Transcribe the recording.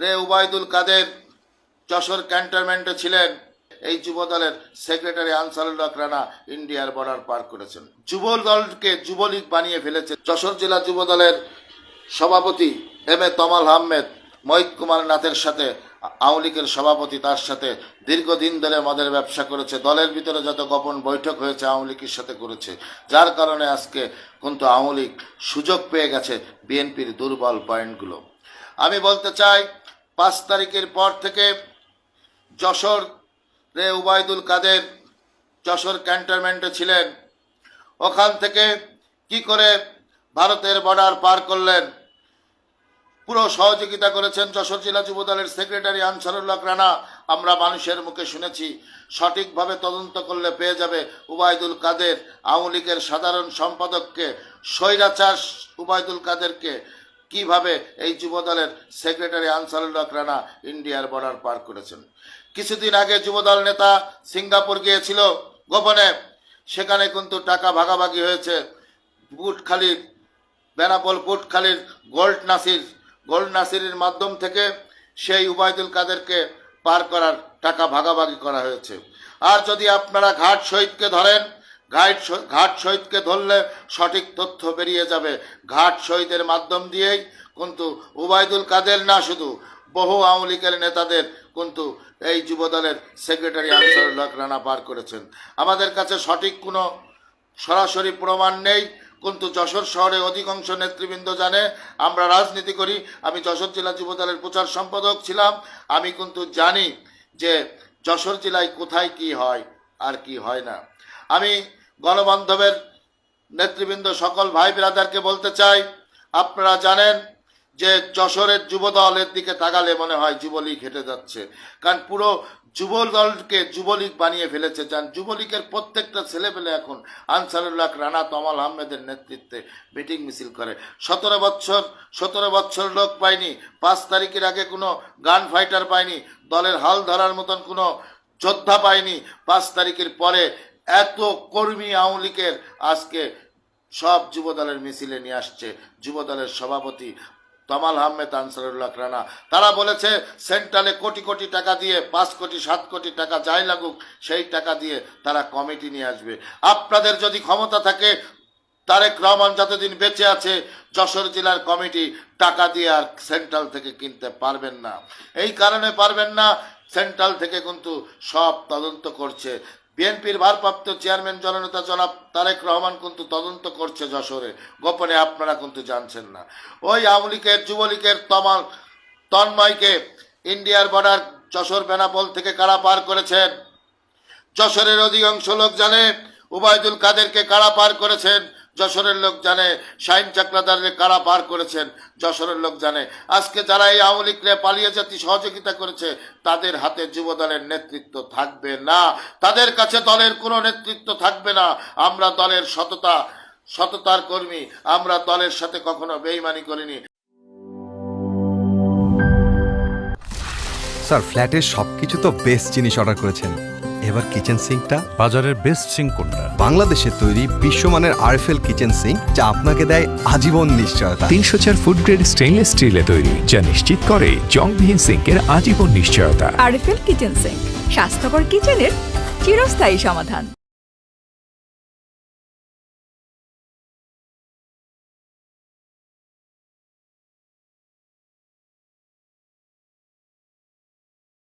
রে উবায়দুল কাদের যশোর ক্যান্টনমেন্টে ছিলেন। এই যুব দলের সেক্রেটারি আনসারুল্লাহ রানা ইন্ডিয়ার বর্ডার পার করেছেন। যুব দলকে যুবলীগ বানিয়ে ফেলেছে যশোর জেলা যুব দলের সভাপতি এম এ তমাল আহমেদ। মহিত কুমার নাথের সাথে, আওয়ামী লীগের সভাপতি তার সাথে দীর্ঘদিন ধরে মদের ব্যবসা করেছে। দলের ভিতরে যত গোপন বৈঠক হয়েছে, আওয়ামী লীগের সাথে করেছে। যার কারণে আজকে কিন্তু আওয়ামী লীগ সুযোগ পেয়ে গেছে বিএনপির দুর্বল পয়েন্টগুলো। আমি বলতে চাই পাঁচ তারিখের পর থেকে যশোর রে উবায়দুল কাদের যশোর ক্যান্টনমেন্টে ছিলেন। ওখান থেকে কি করে ভারতের বর্ডার পার করলেন? পুরো সহযোগিতা করেছেন যশোর জেলা যুব দলের সেক্রেটারি আনসারুল্লাহ রানা। আমরা মানুষের মুখে শুনেছি, সঠিকভাবে তদন্ত করলে পেয়ে যাবে উবায়দুল কাদের, আওয়ামী লীগের সাধারণ সম্পাদককে, স্বৈরাচার উবায়দুল কাদেরকে। কীভাবে এই যুব দলের সেক্রেটারি আনসারুল্লাহ রানা ইন্ডিয়ার বর্ডার পার করেছেন? কিছুদিন আগে যুবদল নেতা সিঙ্গাপুর গিয়েছিল গোপনে। সেখানে কিন্তু টাকা ভাগাভাগি হয়েছে। বুটখালির, বেনাপোল পুটখালির গোল্ড নাসির। গোল্ড নাসিরের মাধ্যম থেকে সেই উবায়দুল কাদেরকে পার করার টাকা ভাগাভাগি করা হয়েছে। আর যদি আপনারা ঘাট শহীদকে ধরেন ঘাট ঘাট শহীদকে ধরলে সঠিক তথ্য বেরিয়ে যাবে। ঘাট শহীদের মাধ্যম দিয়েই কিন্তু উবায়দুল কাদের না শুধু, বহু আওয়ামী লীগের নেতাদের কিন্তু এই যুবদলের সেক্রেটারি আনসারুল্লাহ রানা পার করেছেন। আমাদের কাছে সঠিক কোনো সরাসরি প্রমাণ নেই। কিন্তু যশোর শহরে অধিকাংশ নেতৃবৃন্দ জানে, আমরা রাজনীতি করি, আমি যশোর জেলা যুবদলের প্রচার সম্পাদক ছিলাম, আমি কিন্তু জানি যে যশোর জেলায় কোথায় কি হয় আর কি হয় না। আমি গণবান্ধবের নেতৃবৃন্দ সকল ভাই ব্রাদারকে বলতে চাই, আপনারা জানেন যে যশোরের যুবদলের দিকে তাকালে মনে হয় যুবলীগ হেঁটে যাচ্ছে। কারণ পুরো যুব দলকে যুবলীগ বানিয়ে ফেলেছে। যান, যুবলীগের প্রত্যেকটা ছেলেপেলে এখন আনসারুল্লাহ রানা তমাল আহমেদের নেতৃত্বে মিটিং মিছিল করে। সতেরো বছর সতেরো বছর লোক পায়নি। পাঁচ তারিখের আগে কোনো গান ফাইটার পায়নি। দলের হাল ধরার মতন কোনো যোদ্ধা পায়নি। পাঁচ তারিখের পরে এত কর্মী আওয়ামী লীগের আজকে সব যুবদলের মিছিলে নিয়ে আসছে। যুবদলের সভাপতি তমাল আহমেদ আনসারুল্লাহ রানা। তারা বলেছে, সেন্ট্রালে কোটি কোটি টাকা দিয়ে, পাঁচ কোটি, সাত কোটি টাকা যাই লাগুক, সেই টাকা দিয়ে তারা কমিটি নিয়ে আসবে। আপনাদের যদি ক্ষমতা থাকে, তারেক রহমান যতদিন বেঁচে আছে, যশোর জেলার কমিটি টাকা দিয়ে আর সেন্ট্রাল থেকে কিনতে পারবেন না। এই কারণে পারবেন না, সেন্ট্রাল থেকে কিন্তু সব তদন্ত করছে। বিএনপির ভারপ্রাপ্ত চেয়ারম্যান জননেতা জনাব তারেক রহমান কিন্তু তদন্ত করছে যশোরে। গোপনে আপনারা কিন্তু জানছেন না। ওই আওয়ামী লীগের, যুবলীগের তমাল তন্ময়কে ইন্ডিয়ার বর্ডার যশোর বেনাপোল থেকে কারা পার করেছেন? যশোরের অধিকাংশ লোক জানে, উবায়দুল কাদেরকে কারা পার করেছেন? যশোরের লোক জানে শাইন চাকলাদারের কারা পার করেছেন, যশোরের লোক জানে। আজকে যারা এই আওয়ামী লীগরে পালিয়ে জাতি সহযোগিতা করেছে, তাদের হাতে যুবদলের নেতৃত্ব থাকবে না। তাদের কাছে দলের কোনো নেতৃত্ব থাকবে না। আমরা দলের সততা, সততার কর্মী। আমরা দলের সাথে কখনো বেইমানি করিনি। স্যার, ফ্ল্যাটের সবকিছু তো বেস্ট জিনিস অর্ডার করেছেন। এবার কিচেন সিঙ্কটা বাজারের বেস্ট সিঙ্ক কোনটা? বাংলাদেশের তৈরি বিশ্বমানের আরএফএল কিচেন সিঙ্ক যা আপনাকে দেয় আজীবন নিশ্চয়তা। তিনশো চার ফুড গ্রেড স্টেইনলেস স্টিলে তৈরি যা নিশ্চিত করে জংবিহীন সিঙ্কের আজীবন নিশ্চয়তা। আরএফএল কিচেন সিঙ্ক স্বাস্থ্যকর কিচেনের চিরস্থায়ী সমাধান।